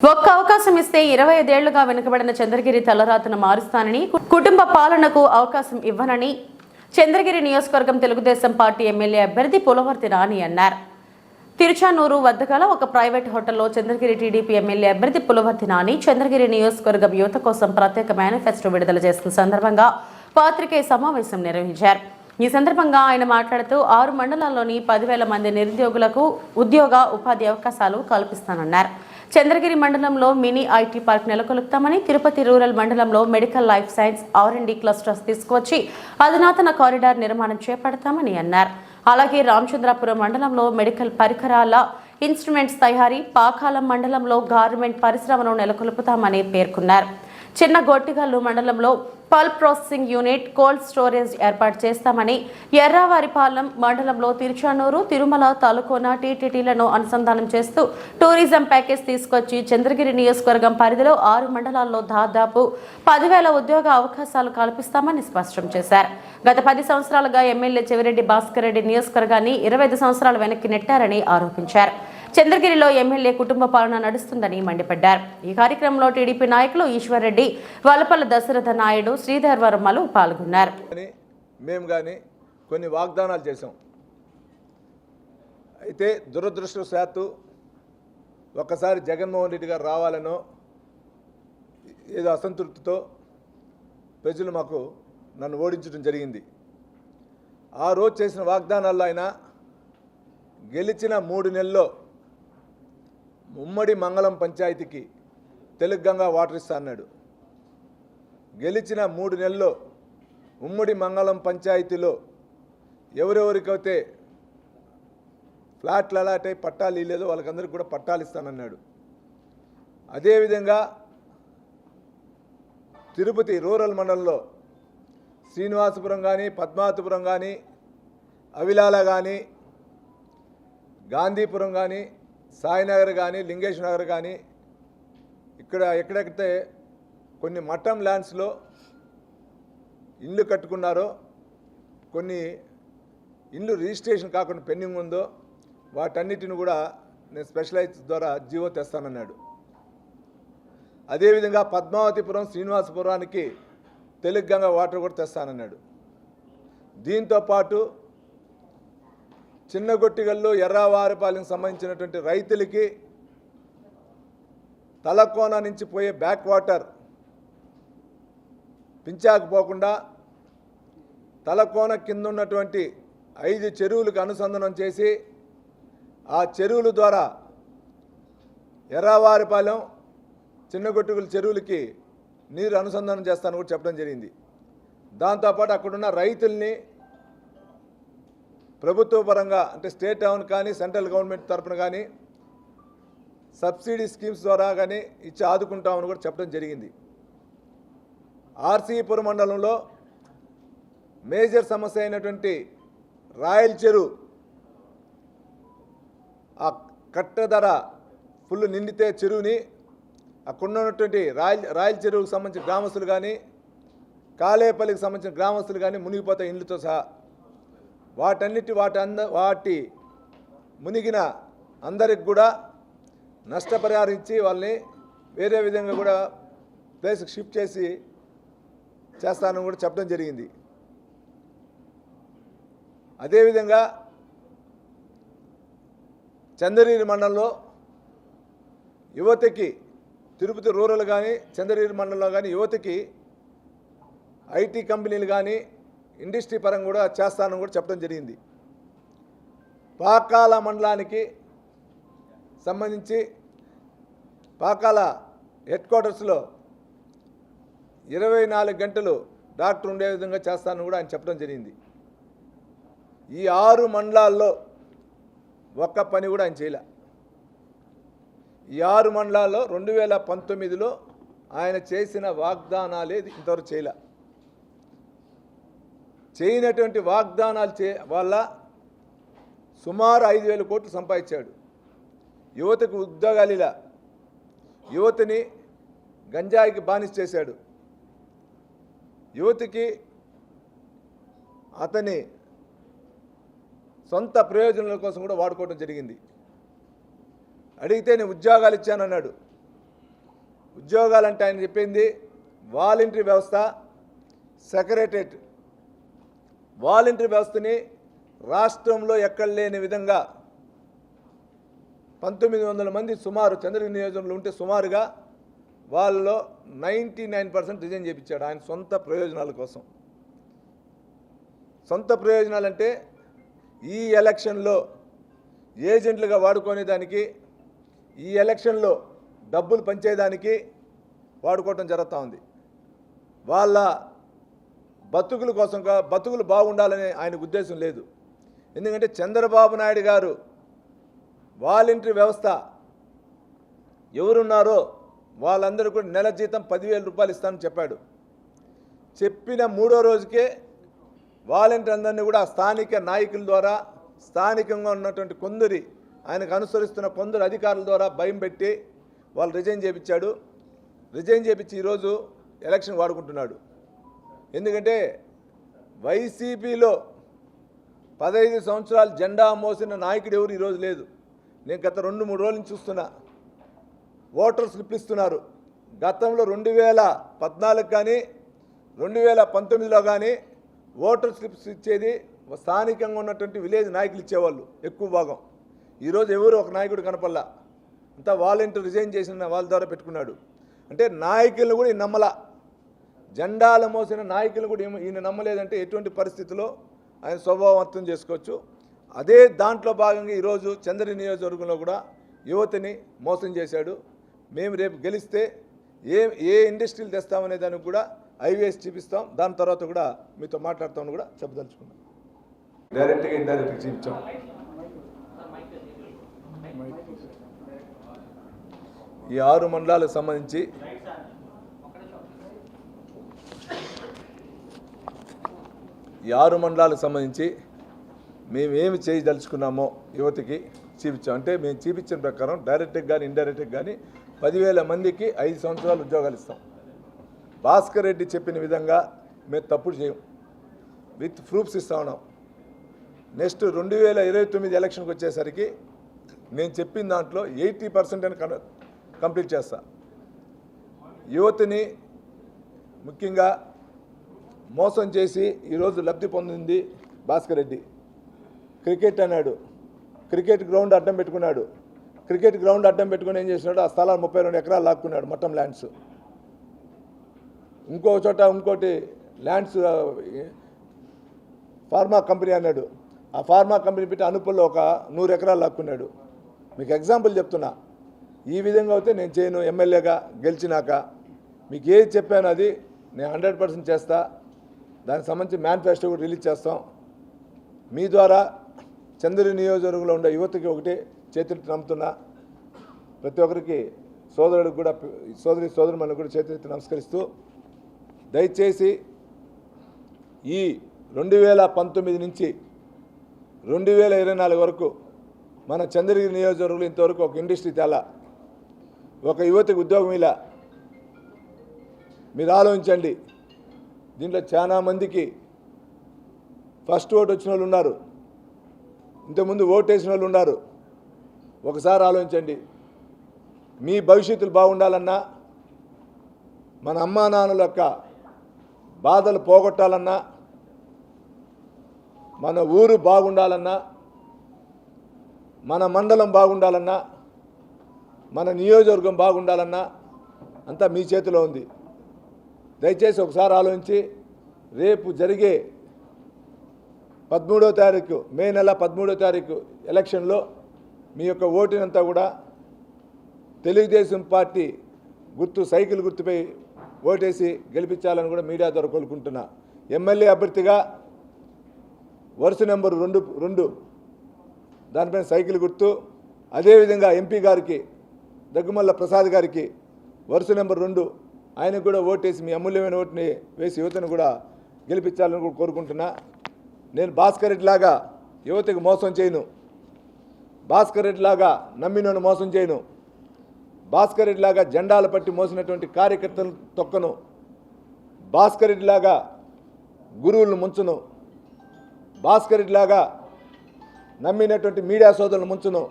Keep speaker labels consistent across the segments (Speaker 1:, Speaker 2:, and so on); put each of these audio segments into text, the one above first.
Speaker 1: ఒక్క అవకాశం ఇస్తే ఇరవై ఐదేళ్ళుగా వెనుకబడిన చంద్రగిరి తలరాతను మారుస్తానని కుటుంబ పాలనకు అవకాశం ఇవ్వనని చంద్రగిరి నియోజకవర్గం తెలుగుదేశం పార్టీ ఎమ్మెల్యే అభ్యర్థి పులవర్తి రాణి అన్నారు. తిరుచానూరు వద్ద గల ఒక ప్రైవేట్ హోటల్లో చంద్రగిరి టీడీపీ ఎమ్మెల్యే అభ్యర్థి పులవర్తి నాని చంద్రగిరి నియోజకవర్గం యువత కోసం ప్రత్యేక మేనిఫెస్టో విడుదల చేస్తున్న సందర్భంగా పాత్రికేయ సమావేశం నిర్వహించారు. ఈ సందర్భంగా ఆయన మాట్లాడుతూ ఆరు మండలాల్లోని పదివేల మంది నిరుద్యోగులకు ఉద్యోగ ఉపాధి అవకాశాలు కల్పిస్తానన్నారు. చంద్రగిరి మండలంలో మినీ ఐటీ పార్క్ నెలకొల్పుతామని తిరుపతి రూరల్ మండలంలో medical life science R and D clusters తీసుకువచ్చి అధునాతన కారిడార్ నిర్మాణం చేపడతామని అన్నారు. అలాగే రామచంద్రాపురం మండలంలో మెడికల్ పరికరాల ఇన్స్ట్రుమెంట్స్ తయారీ పాకాలం మండలంలో గార్మెంట్ పరిశ్రమను నెలకొల్పుతామని పేర్కొన్నారు. చిన్న గొట్టిగల్లు మండలంలో pulp processing unit cold storage ఏర్పాటు చేస్తామని ఎర్రావారిపాలెం మండలంలో తిరుచానూరు తిరుమల తాలూకోన టీటీటీలను అనుసంధానం చేస్తూ టూరిజం ప్యాకేజ్ తీసుకొచ్చి చంద్రగిరి నియోజకవర్గం పరిధిలో ఆరు మండలాల్లో దాదాపు పదివేల ఉద్యోగ అవకాశాలు కల్పిస్తామని స్పష్టం చేశారు. గత పది సంవత్సరాలుగా ఎమ్మెల్యే చెవిరెడ్డి భాస్కర్ రెడ్డి నియోజకవర్గాన్ని ఇరవై ఐదు సంవత్సరాలు వెనక్కి నెట్టారని ఆరోపించారు. చంద్రగిరిలో ఎమ్మెల్యే కుటుంబ పాలన నడుస్తుందని మండిపడ్డారు. ఈ కార్యక్రమంలో టీడీపీ నాయకులు ఈశ్వర్ రెడ్డి వలపల దశరథ నాయుడు శ్రీధర్ వర్మలు పాల్గొన్నారు.
Speaker 2: మేము కానీ కొన్ని వాగ్దానాలు చేసాం అయితే దురదృష్టవశాత్తు ఒక్కసారి జగన్మోహన్ రెడ్డి గారు రావాలనో ఏదో అసంతృప్తితో ప్రజలు మాకు నన్ను ఓడించడం జరిగింది. ఆ రోజు చేసిన వాగ్దానాల్లో ఆయన గెలిచిన మూడు నెలల్లో ఉమ్మడి మంగళం పంచాయతీకి తెలుగు గంగా వాటర్ ఇస్తా అన్నాడు. గెలిచిన మూడు నెలల్లో ఉమ్మడి మంగళం పంచాయతీలో ఎవరెవరికైతే ఫ్లాట్లు అలాంటి పట్టాలు ఇల్లేదో వాళ్ళకందరికీ కూడా పట్టాలు ఇస్తానన్నాడు. అదేవిధంగా తిరుపతి రూరల్ మండలంలో శ్రీనివాసపురం కానీ పద్మావతిపురం కానీ అవిలాల కానీ గాంధీపురం కానీ సాయినగర్ కానీ లింగేష్ నగర్ కానీ ఇక్కడ ఎక్కడెక్కడైతే కొన్ని మఠం ల్యాండ్స్లో ఇల్లు కట్టుకున్నారో కొన్ని ఇల్లు రిజిస్ట్రేషన్ కాకుండా పెండింగ్ ఉందో వాటన్నిటిని కూడా నేను స్పెషలైజ్ ద్వారా జీవో తెస్తానన్నాడు. అదేవిధంగా పద్మావతిపురం శ్రీనివాసపురానికి తెలుగు గంగ వాటర్ కూడా తెస్తానన్నాడు. దీంతో పాటు చిన్నగొట్టిగల్లో ఎర్రావారిపాలెం సంబంధించినటువంటి రైతులకి తలకోన నుంచి పోయే బ్యాక్ వాటర్ పించాకపోకుండా తలకోన కింద ఉన్నటువంటి ఐదు చెరువులకు అనుసంధానం చేసి ఆ చెరువుల ద్వారా ఎర్రావారిపాలెం చిన్నగొట్టుగుల చెరువులకి నీరు అనుసంధానం చేస్తాను కూడా చెప్పడం జరిగింది. దాంతోపాటు అక్కడున్న రైతుల్ని ప్రభుత్వ పరంగా అంటే స్టేట్ టౌన్ కానీ సెంట్రల్ గవర్నమెంట్ తరపున కానీ సబ్సిడీ స్కీమ్స్ ద్వారా కానీ ఇచ్చి ఆదుకుంటామని కూడా చెప్పడం జరిగింది. ఆర్సీపురం మండలంలో మేజర్ సమస్య అయినటువంటి రాయల్ చెరువు ఆ కట్ట ధర ఫుల్ నిండితే చెరువుని అక్కడ ఉన్నటువంటి రాయల్ రాయల్ చెరువుకు సంబంధించిన గ్రామస్తులు కానీ కాలేపల్లికి సంబంధించిన గ్రామస్తులు కానీ మునిగిపోతాయి ఇండ్లతో సహా వాటన్నిటి వాటి అంద వాటి మునిగిన అందరికి కూడా నష్టపరిహారం ఇచ్చి వాళ్ళని వేరే విధంగా కూడా ప్లేస్కి షిఫ్ట్ చేసి చేస్తానని కూడా చెప్పడం జరిగింది. అదేవిధంగా చంద్రగిరి మండలంలో యువతకి తిరుపతి రూరల్ కానీ చంద్రగిరి మండలంలో కానీ యువతకి ఐటీ కంపెనీలు కానీ ఇండస్ట్రీ పరంగా కూడా చేస్తానని కూడా చెప్పడం జరిగింది. పాకాల మండలానికి సంబంధించి పాకాల హెడ్ క్వార్టర్స్లో ఇరవై నాలుగు గంటలు డాక్టర్ ఉండే విధంగా చేస్తానని కూడా ఆయన చెప్పడం జరిగింది. ఈ ఆరు మండలాల్లో ఒక్క పని కూడా ఆయన చేయలే. ఈ ఆరు మండలాల్లో రెండు వేల పంతొమ్మిదిలో ఆయన చేసిన వాగ్దానాలే ఇంతవరకు చేయలే. చేయనటువంటి వాగ్దానాలు చే వల్ల సుమారు ఐదు వేల కోట్లు సంపాదించాడు. యువతకు ఉద్యోగాలు ఇలా యువతిని గంజాయికి బానిస చేశాడు. యువతికి అతని సొంత ప్రయోజనాల కోసం కూడా వాడుకోవడం జరిగింది. అడిగితే నేను ఉద్యోగాలు ఇచ్చానన్నాడు ఉద్యోగాలంటే ఆయన చెప్పింది వాలంటరీ వ్యవస్థ సెక్రటరేట్ వాలంటరీ వ్యవస్థని రాష్ట్రంలో ఎక్కడ లేని విధంగా పంతొమ్మిది వందల మంది సుమారు చంద్రగిరి నియోజకంలో ఉంటే సుమారుగా వాళ్ళలో నైంటీ నైన్ పర్సెంట్ రిజైన్ చేయించాడు ఆయన సొంత ప్రయోజనాల కోసం. సొంత ప్రయోజనాలంటే ఈ ఎలక్షన్లో ఏజెంట్లుగా వాడుకునేదానికి ఈ ఎలక్షన్లో డబ్బులు పంచేదానికి వాడుకోవటం జరుగుతూ ఉంది. వాళ్ళ బతుకుల కోసం బతుకులు బాగుండాలనే ఆయనకు ఉద్దేశం లేదు. ఎందుకంటే చంద్రబాబు నాయుడు గారు వాలంటరీ వ్యవస్థ ఎవరున్నారో వాళ్ళందరూ కూడా నెల జీతం పదివేల రూపాయలు ఇస్తానని చెప్పాడు. చెప్పిన మూడో రోజుకే వాలంటీర్ అందరినీ కూడా స్థానిక నాయకుల ద్వారా స్థానికంగా ఉన్నటువంటి కొందరి ఆయనకు అనుసరిస్తున్న కొందరు అధికారుల ద్వారా భయం పెట్టి వాళ్ళు రిజైన్ చేయించాడు రిజైన్ చేయించి ఈరోజు ఎలక్షన్ వాడుకుంటున్నాడు. ఎందుకంటే వైసీపీలో పదహైదు సంవత్సరాలు జెండా మోసిన నాయకుడు ఎవరు ఈరోజు లేదు. నేను గత రెండు మూడు రోజుల నుంచి చూస్తున్నా. ఓటర్ స్లిప్ ఇస్తున్నారు. గతంలో రెండు వేల పద్నాలుగు కానీ రెండు వేల పంతొమ్మిదిలో కానీ ఓటర్ స్లిప్స్ ఇచ్చేది స్థానికంగా ఉన్నటువంటి విలేజ్ నాయకులు ఇచ్చేవాళ్ళు ఎక్కువ భాగం. ఈరోజు ఎవరు ఒక నాయకుడు కనపల్లా అంతా వాలంటీర్ రిజైన్ చేసిన వాళ్ళ ద్వారా పెట్టుకున్నాడు. అంటే నాయకులను కూడా నమ్మలా. జెండాలు మోసిన నాయకులు కూడా ఈయన నమ్మలేదంటే ఎటువంటి పరిస్థితిలో ఆయన స్వభావం అర్థం చేసుకోవచ్చు. అదే దాంట్లో భాగంగా ఈరోజు చంద్ర నియోజకవర్గంలో కూడా యువతిని మోసం చేశాడు. మేము రేపు గెలిస్తే ఏ ఏ ఇండస్ట్రీలు తెస్తామనే దానికి కూడా ఐవీఎస్ చూపిస్తాం. దాని తర్వాత కూడా మీతో మాట్లాడతామని కూడా చెప్పదలుచుకున్నాం. డైరెక్ట్గా ఇండైరెక్ట్గా చూపించాం ఈ ఆరు మండలాలకు సంబంధించి ఈ ఆరు మండలాలకు సంబంధించి మేము ఏమి చేయదలుచుకున్నామో యువతికి చూపించాం. అంటే మేము చూపించిన ప్రకారం డైరెక్ట్గా కానీ ఇండైరెక్ట్గా కానీ పదివేల మందికి ఐదు సంవత్సరాలు ఉద్యోగాలు ఇస్తాం. భాస్కర్ రెడ్డి చెప్పిన విధంగా మేము తప్పుడు చేయం. విత్ ప్రూఫ్స్ ఇస్తా ఉన్నాం. నెక్స్ట్ రెండు వేల ఇరవై తొమ్మిది ఎలక్షన్కి వచ్చేసరికి నేను చెప్పిన దాంట్లో ఎయిటీ పర్సెంట్ అని కన కంప్లీట్ చేస్తా. యువతిని ముఖ్యంగా మోసం చేసి ఈరోజు లబ్ధి పొందింది భాస్కర్ రెడ్డి. క్రికెట్ అన్నాడు. క్రికెట్ గ్రౌండ్ అడ్డం పెట్టుకున్నాడు. క్రికెట్ గ్రౌండ్ అడ్డం పెట్టుకుని ఏం చేసినాడు? ఆ స్థలాలు ముప్పై రెండు ఎకరాలు లాక్కున్నాడు మొత్తం ల్యాండ్స్. ఇంకో చోట ఇంకోటి ల్యాండ్స్ ఫార్మా కంపెనీ అన్నాడు. ఆ ఫార్మా కంపెనీ పెట్టి అనుపుల్లో ఒక నూరు ఎకరాలు లాక్కున్నాడు. మీకు ఎగ్జాంపుల్ చెప్తున్నా. ఈ విధంగా అయితే నేను చేయను. ఎమ్మెల్యేగా గెలిచినాక. మీకు ఏది చెప్పాను అది నేను హండ్రెడ్ పర్సెంట్ చేస్తా. దానికి సంబంధించి మేనిఫెస్టో కూడా రిలీజ్ చేస్తాం. మీ ద్వారా చంద్రుడి నియోజకవర్గంలో ఉండే యువతకి ఒకటే చేతులెత్తి నమ్ముతున్నా. ప్రతి ఒక్కరికి సోదరుడికి కూడా సోదరి సోదరుమణులకు కూడా చేతులెత్తి నమస్కరిస్తూ దయచేసి ఈ రెండు వేల పంతొమ్మిది నుంచి రెండు వేల ఇరవై నాలుగు వరకు మన చంద్రగిరి నియోజకవర్గంలో ఇంతవరకు ఒక ఇండస్ట్రీ తేలా ఒక యువతకి ఉద్యోగం ఇలా మీరు ఆలోచించండి. దీంట్లో చాలా మందికి ఫస్ట్ ఓటు వచ్చిన వాళ్ళు ఉన్నారు. ఇంతకుముందు ఓటు వేసిన వాళ్ళు ఉన్నారు. ఒకసారి ఆలోచించండి. మీ భవిష్యత్తులు బాగుండాలన్నా మన అమ్మా నాన్నల యొక్క బాధలు పోగొట్టాలన్నా మన ఊరు బాగుండాలన్నా మన మండలం బాగుండాలన్నా మన నియోజకవర్గం బాగుండాలన్నా అంతా మీ చేతిలో ఉంది. దయచేసి ఒకసారి ఆలోచించి రేపు జరిగే పదమూడో తారీఖు మే నెల పదమూడో తారీఖు ఎలక్షన్లో మీ యొక్క ఓటునంతా కూడా తెలుగుదేశం పార్టీ గుర్తు సైకిల్ గుర్తుపై ఓటేసి గెలిపించాలని కూడా మీడియా ద్వారా కోరుకుంటున్నా. ఎమ్మెల్యే అభ్యర్థిగా వరుస నెంబర్ రెండు రెండు. దానిపైన సైకిల్ గుర్తు. అదేవిధంగా ఎంపీ గారికి దగ్గుమల్ల ప్రసాద్ గారికి వరుస నెంబర్ రెండు. ఆయనకు కూడా ఓటేసి మీ అమూల్యమైన ఓటుని వేసి యువతను కూడా గెలిపించాలని కూడా కోరుకుంటున్నా. నేను భాస్కర్ రెడ్డి లాగా యువతకు మోసం చేయను. భాస్కర్ రెడ్డి లాగా నమ్మినను మోసం చేయను. భాస్కర్ రెడ్డి లాగా జెండాలు పట్టి మోసినటువంటి కార్యకర్తలు తొక్కను. భాస్కర్ రెడ్డి లాగా గురువులను ముంచును. భాస్కర్ రెడ్డి లాగా నమ్మినటువంటి మీడియా సోదరులను ముంచును.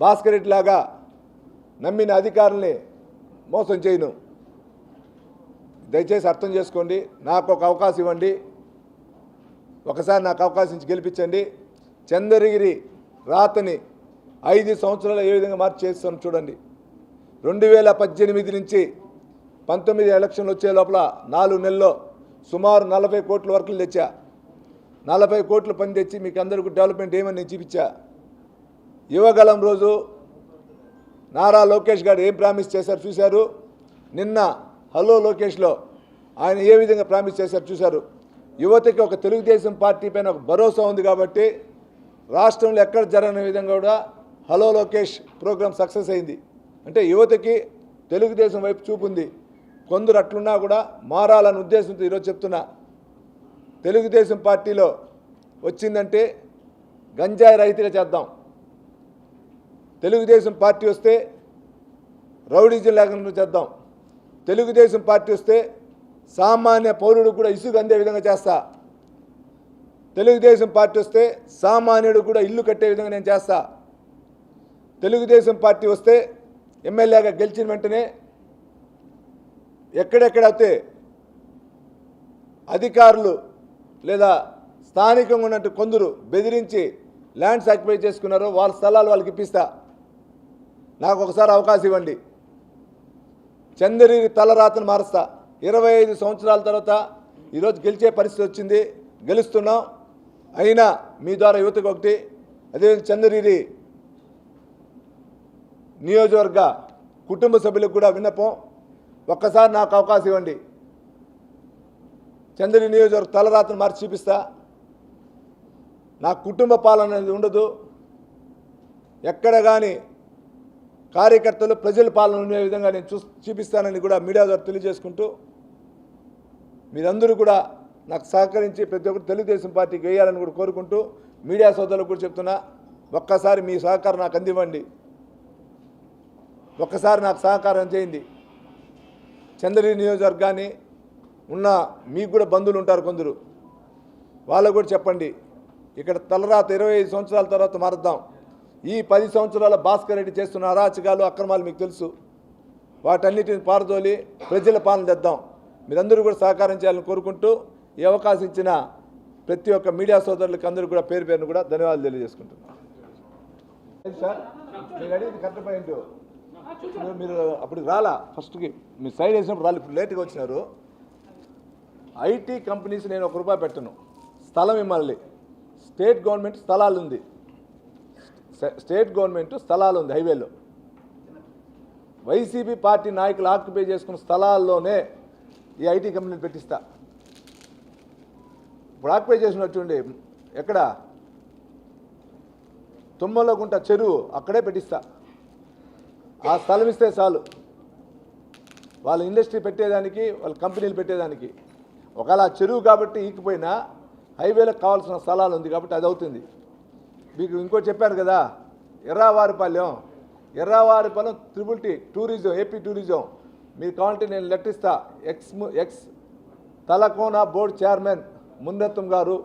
Speaker 2: భాస్కర్ రెడ్డి లాగా నమ్మిన అధికారుల్ని మోసం చేయను. దయచేసి అర్థం చేసుకోండి. నాకు ఒక అవకాశం ఇవ్వండి. ఒకసారి నాకు అవకాశం ఇచ్చి గెలిపించండి. చంద్రగిరి రాతని ఐదు సంవత్సరాలు ఏ విధంగా మార్చి చేస్తాను చూడండి. రెండు వేల పద్దెనిమిది నుంచి పంతొమ్మిది ఎలక్షన్లు వచ్చే లోపల నాలుగు నెలల్లో సుమారు నలభై కోట్ల వర్కులు తెచ్చా. నలభై కోట్లు పని తెచ్చి మీకు అందరికీ డెవలప్మెంట్ ఏమని నేను చూపించా. యువగలం రోజు నారా లోకేష్ గారు ఏం ప్రామిస్ చేశారు చూశారు. నిన్న హలో లోకేష్లో. ఆయన ఏ విధంగా ప్రామిస్ చేశారు చూశారు. యువతకి ఒక తెలుగుదేశం పార్టీ పైన ఒక భరోసా ఉంది కాబట్టి రాష్ట్రంలో ఎక్కడ జరగని విధంగా కూడా హలో లోకేష్ ప్రోగ్రాం సక్సెస్ అయింది. అంటే యువతకి తెలుగుదేశం వైపు చూపు ఉంది. కొందరు అట్లున్నా కూడా మారాలన్న ఉద్దేశంతో ఈరోజు చెప్తున్నా. తెలుగుదేశం పార్టీలో వచ్చిందంటే గంజాయి రైతులే చేద్దాం. తెలుగుదేశం పార్టీ వస్తే రౌడీజం లేకుండా చేద్దాం. తెలుగుదేశం పార్టీ వస్తే సామాన్య పౌరుడు కూడా ఇసుగు అందే విధంగా చేస్తా. తెలుగుదేశం పార్టీ వస్తే సామాన్యుడు కూడా ఇల్లు కట్టే విధంగా నేను చేస్తా. తెలుగుదేశం పార్టీ వస్తే ఎమ్మెల్యేగా గెలిచిన వెంటనే ఎక్కడెక్కడైతే అధికారులు లేదా స్థానికంగా ఉన్నట్టు కొందరు బెదిరించి ల్యాండ్స్ ఆక్యుపై చేసుకున్నారో వాళ్ళ స్థలాలు వాళ్ళకి ఇప్పిస్తా. నాకు ఒకసారి అవకాశం ఇవ్వండి. చంద్రగిరి తలరాతను మారుస్తా. ఇరవై ఐదు సంవత్సరాల తర్వాత ఈరోజు గెలిచే పరిస్థితి వచ్చింది. గెలుస్తున్నాం. అయినా మీ ద్వారా యువతకు ఒకటి అదేవిధంగా చంద్రగిరి నియోజకవర్గ కుటుంబ సభ్యులకు కూడా విన్నపం. ఒక్కసారి నాకు అవకాశం ఇవ్వండి. చంద్రగిరి నియోజకవర్గ తలరాతను మార్చి చూపిస్తా. నా కుటుంబ పాలన అనేది ఉండదు. ఎక్కడ కానీ కార్యకర్తలు ప్రజల పాలన ఉండే విధంగా నేను చూ చూపిస్తానని కూడా మీడియా ద్వారా తెలియజేసుకుంటూ మీరందరూ కూడా నాకు సహకరించి ప్రతి ఒక్కరు తెలుగుదేశం పార్టీకి వేయాలని కూడా కోరుకుంటూ మీడియా సోదరులకు కూడా చెప్తున్నా ఒక్కసారి మీ సహకారం నాకు అందివ్వండి. ఒక్కసారి నాకు సహకారం చేయండి. చంద్రగిరి నియోజకవర్గాన్ని ఉన్న మీకు కూడా బంధువులు ఉంటారు కొందరు. వాళ్ళకు కూడా చెప్పండి. ఇక్కడ తలరాత ఇరవై ఐదు సంవత్సరాల తర్వాత మారుద్దాం. ఈ పది సంవత్సరాల భాస్కర్ రెడ్డి చేస్తున్న అరాచకాలు అక్రమాలు మీకు తెలుసు. వాటన్నిటిని పారదోలి ప్రజల పాలన తెద్దాం మీరందరూ కూడా సహకారం చేయాలని కోరుకుంటూ ఈ అవకాశం ఇచ్చిన ప్రతి ఒక్క మీడియా సోదరులకు అందరూ కూడా పేరు పేరును కూడా ధన్యవాదాలు తెలియజేసుకుంటున్నాను సార్? మీరు అడిగింది కరెక్ట్ పాయింట్ మీరు- అప్పుడు రాలా? ఫస్ట్కి మీరు సైడ్ వేసినప్పుడు రాలి ఇప్పుడు లేట్గా వచ్చినారు. ఐటీ కంపెనీస్ నేను ఒక రూపాయి పెట్టను. స్థలం ఇవ్వాలి స్టేట్ గవర్నమెంట్ స్థలాలు ఉంది స్టేట్ గవర్నమెంట్ స్థలాలు ఉంది హైవేలో. వైసీపీ పార్టీ నాయకులు ఆక్యుపై చేసుకున్న స్థలాల్లోనే ఈ ఐటీ కంపెనీలు పెట్టిస్తా. ఇప్పుడు ఆక్యుపై చేసినట్టుండి ఎక్కడ? తుమ్మలగుంట చెరువు అక్కడే పెట్టిస్తా. ఆ స్థలం ఇస్తే చాలు. వాళ్ళ ఇండస్ట్రీ పెట్టేదానికి వాళ్ళ కంపెనీలు పెట్టేదానికి. ఒకవేళ ఆ చెరువు కాబట్టి ఈకిపోయినా హైవేలకు కావాల్సిన స్థలాలు ఉంది కాబట్టి అది అవుతుంది. మీకు ఇంకోటి చెప్పాను కదా Yerravaripalem Yerravaripalem triple T tourism AP tourism మీరు కావాలంటే నేను లెక్కిస్తా X X Talakona board chairman ముందత్వం గారు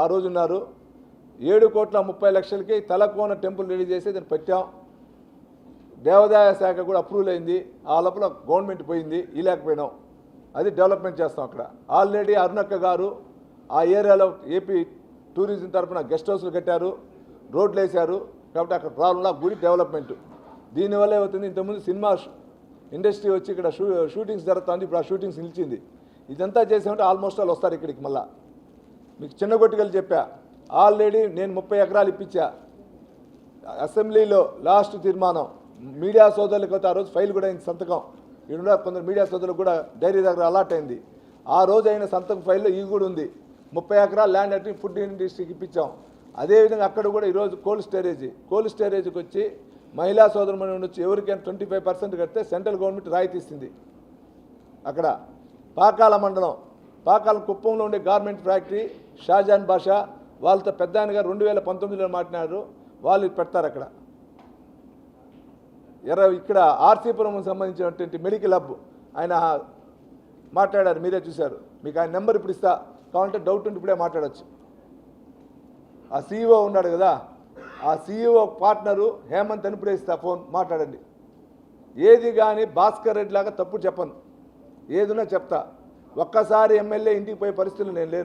Speaker 2: ఆ రోజు ఉన్నారు. ఏడు కోట్ల ముప్పై లక్షలకి తలకోన టెంపుల్ రెడీ చేసి దాన్ని పెట్టాం. దేవాదాయ శాఖ కూడా అప్రూవల్ అయింది. ఆ లోపల గవర్నమెంట్ పోయింది. ఇలేకపోయినాం అది డెవలప్మెంట్ చేస్తాం అక్కడ. ఆల్రెడీ అరుణక్క గారు ఆ ఏరియాలో ఏపీ టూరిజం తరఫున గెస్ట్ హౌస్లు కట్టారు. రోడ్లు వేశారు కాబట్టి అక్కడ ప్రాబ్లంలో గుడి డెవలప్మెంట్. దీనివల్ల ఏమవుతుంది ఇంతకుముందు సినిమా ఇండస్ట్రీ వచ్చి ఇక్కడ షూ షూటింగ్స్ జరుగుతుంది ఇప్పుడు ఆ షూటింగ్స్ నిలిచింది. ఇదంతా చేసామంటే ఆల్మోస్ట్ వాళ్ళు వస్తారు ఇక్కడికి మళ్ళా. మీకు చిన్న కొట్టుకెళ్ళి చెప్పా. ఆల్రెడీ నేను ముప్పై ఎకరాలు ఇప్పించా. అసెంబ్లీలో లాస్ట్ తీర్మానం. మీడియా సోదరులకు అయితే ఆ రోజు ఫైల్ కూడా అయింది సంతకం. ఇక్కడ కొందరు మీడియా సోదరులకు కూడా డైరీ దగ్గర అలాట్ అయింది. ఆ రోజు అయిన సంతకం ఫైల్లో ఈ కూడా ఉంది. ముప్పై ఎకరాల ల్యాండ్ అంటే ఫుడ్ ఇండస్ట్రీకి ఇప్పించాం. అదేవిధంగా అక్కడ కూడా ఈరోజు కోల్డ్ స్టోరేజ్ కోల్డ్ స్టోరేజ్కి వచ్చి మహిళా సోదరుమణి ఉండొచ్చు ఎవరికైనా ట్వంటీ ఫైవ్ పర్సెంట్ కడితే సెంట్రల్ గవర్నమెంట్ రాయితీ ఇస్తుంది అక్కడ పాకాల మండలం పాకాల కుప్పంలో ఉండే గార్మెంట్ ఫ్యాక్టరీ షాజాన్ బాషా వాళ్ళతో పెద్ద ఆయన గారు రెండు వేల పంతొమ్మిదిలో మాట్లాడారు. వాళ్ళు పెడతారు అక్కడ. ఎర్ర ఇక్కడ ఆర్సీపురం సంబంధించినటువంటి మెడికల్ హబ్ ఆయన మాట్లాడారు మీరే చూశారు. మీకు ఆయన నెంబర్ ఇప్పుడు ఇస్తా. కావాలంటే డౌట్ ఉంటే ఇప్పుడే మాట్లాడచ్చు. ఆ సీఈఓ ఉన్నాడు కదా ఆ సీఈఓ పార్ట్నరు హేమంత్ అని ఇప్పుడే ఫోన్ మాట్లాడండి. ఏది కానీ భాస్కర్ రెడ్డి లాగా తప్పు చెప్పను. ఏదున్నా చెప్తా. ఒక్కసారి ఎమ్మెల్యే ఇంటికి పోయే పరిస్థితులు నేను లేను.